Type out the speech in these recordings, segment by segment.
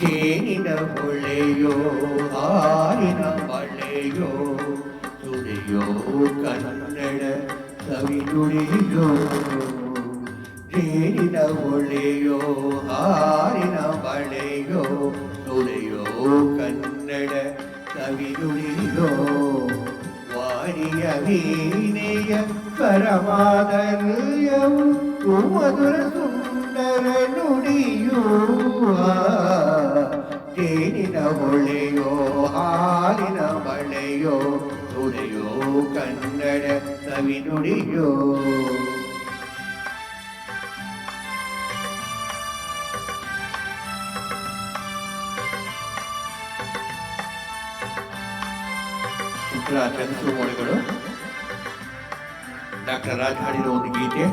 തേനിന പൊളിയോ ആരിന പള്ളിയോ തുടിയോ കണ്ണട കവിതുടിയോ തേനിന പൊളിയോ ആരിന പള്ളിയോ തുടിയോ കണ്ണട കവിതുടിയോ വാരിയ വീനയ പരമാതല്യവും സുമധുര സുന്ദരനുടിയോ. ತೇನಿನ ಹೊಳೆಯೋ ಹಾಲಿನ ಬಳೆಯೋ ನುಡಿಯೋ ಕನ್ನಡ ಸವಿ ನುಡಿಯೋ ಚಿತ್ರ ಚಂದ್ರು ಮೋಳಿಗಳು ಡಾಕ್ಟರ್ ರಾಜ್ ಹಾಡಿರೋ ಒಂದು ಗೀತೆ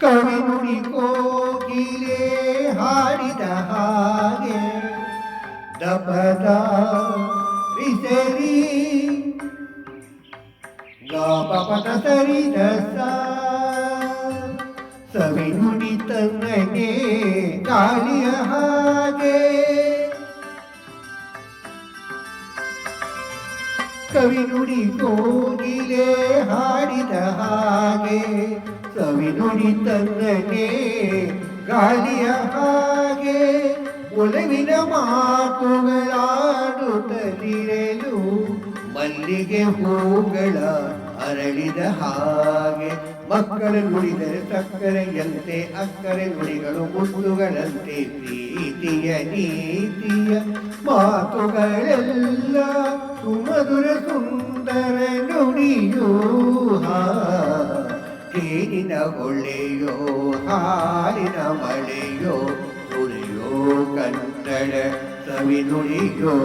ಕವಿ ನುಡಿ ಕೋಗಿಲೆ ಹಾಡಿದ ಹಾಗೆ ದಪದ ರಿಸರಿ ಗಾಪಪಟ ಸರಿದ ಸವಿ ನುಡಿ ತನ್ನಗೆ ಗಾಳಿಯ ಹಾಗೆ ಕವಿ ನುಡಿ ಕೋಗಿಲೆ ಹಾಡಿದ ಹಾಗೆ ಕವಿ ನುಡಿ ತನ್ನಗೆ ಗಾಳಿಯ ಹಾಗೆ ಒಲವಿನ ಮಾತುಗಳಾಡುತ್ತಲಿರಲು ಮಲ್ಲಿಗೆ ಹೂಗಳ ಅರಳಿದ ಹಾಗೆ ಮಕ್ಕಳು ನುಡಿದರೆ ಸಕ್ಕರೆಯಂತೆ ಅಕ್ಕರೆ ನುಡಿಗಳು ಮುಟ್ಟುಗಳಂತೆ ಪ್ರೀತಿಯ ನೀತಿಯ ಮಾತುಗಳೆಲ್ಲ ಸುಮಧುರ ಸುಂದರ ನುಡಿಯೋ ತೇನಿನ ಹೊಳೆಯೋ ಹಾಲಿನ ಮಳೆಯೋ ನುಡಿಯೋ ಕನ್ನಡ ಸವಿ ನುಡಿಯೋ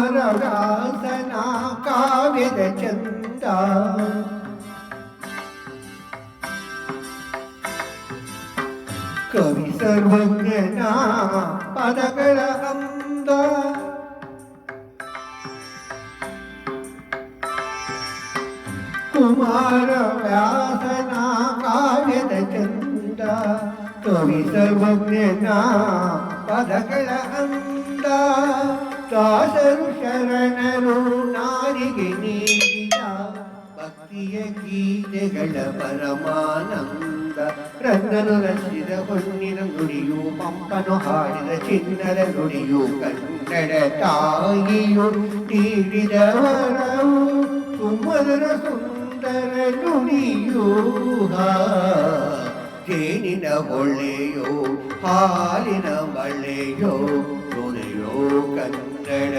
ಕುಮಾರವ್ಯಾಸನ ಕಾವ್ಯದ ಚಂದ ಕವಿ ಸರ್ವಜ್ಞನ ಪದಗಳ ಅಂದ. ಕುಮಾರವ್ಯಾಸನ ಕಾವ್ಯದ ಚಂದ ಕವಿ ಸರ್ವಜ್ಞನ ಪದಗಳ ಅಂದ. ದಾಸರು ಶರಣರು ನಾರಿಗೆ ನೀಡಿದ ಭಕ್ತಿಯ ಗೀತೆಗಳ ಪರಮಾನಂದ. രത്നനു രഞ്ജിത പൊന്നിന നുടിയു പമ്പനു ഹാരിത ചിന്നര നുടിയു കണ്ണട തായിയു തീരിതവനു സുമര സുന്ദര നുടിയൂഹ ചേനിന പൊള്ളിയോ പാലിന വള്ളിയോ തുണിയോ കണ്ണട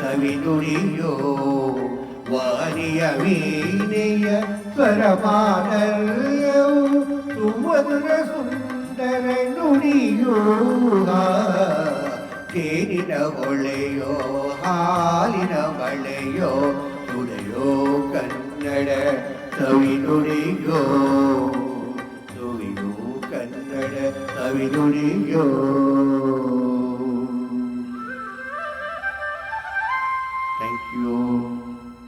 കവിനുടിയോ വാനിയ വീനയ സ്വരമാനല്ല ತೇನಿನ ಹೊಳೆಯೋ ಹಾಲಿನ ಮಳೆಯೋ ನುಡಿಯೋ ಕನ್ನಡ ಸವಿ ನುಡಿಯೋ ನುಡಿಯೋ ಕನ್ನಡ ಸವಿ ನುಡಿಯೋ